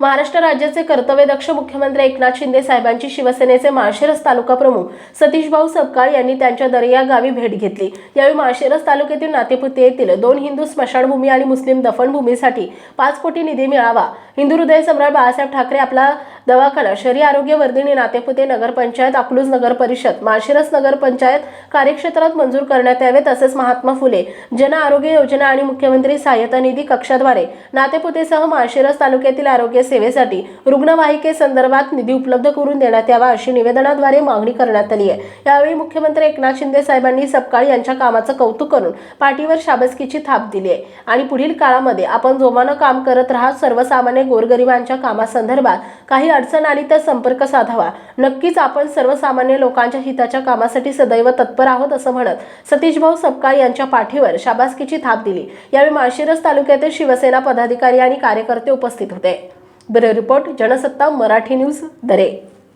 महाराष्ट्र राज्याचे कर्तव्यदक्ष मुख्यमंत्री एकनाथ शिंदे साहेबांची शिवसेनेचे माळशिरस तालुका प्रमुख सतीश भाऊ सपकाळ यांनी त्यांच्या दर्या गावी भेट घेतली. यावेळी माळशिरस तालुक्यातील नातेपुते येथील दोन हिंदू स्मशानभूमी आणि मुस्लिम दफनभूमीसाठी पाच कोटी निधी मिळावा. हिंदू हृदय सम्राट बाळासाहेब ठाकरे आपला दवाखाना शहरी आरोग्य वर्धिनी नातेपुते नगरपंचायत अकलूज नगर परिषद माळशिरस नगरपंचायत कार्यक्षेत्रात मंजूर करण्यात यावे तसेच महात्मा फुले. जन आरोग्य योजना आणि मुख्यमंत्री सहाय्यता निधी कक्षाद्वारे नातेपुतेसह माळशिरस तालुक्यातील आरोग्य सेवेसाठी रुग्णवाहिके संदर्भात निधी उपलब्ध करून देण्यात यावा अशी निवेदनाद्वारे मागणी करण्यात आली आहे. यावेळी मुख्यमंत्री एकनाथ शिंदे साहेबांनी सपकाळ यांच्या कामाचं कौतुक करून पाठीवर शाबसकीची थाप दिली आहे. आणि पुढील काळामध्ये आपण जोमानं काम करत राहत सर्वसामान्य गोरगरिबांच्या कामासंदर्भात काही अडचण आली तर संपर्क साधावा. नक्कीच आपण सर्वसामान्य लोकांच्या हिताच्या कामासाठी सदैव तत्पर आहोत असं म्हणत सतीश भाऊ सपकाळ यांच्या पाठीवर शाबासकीची थाप दिली. यावेळी माळशिरस तालुक्यातील शिवसेना पदाधिकारी आणि कार्यकर्ते उपस्थित होते. Bureau report Jansatta Marathi news दरे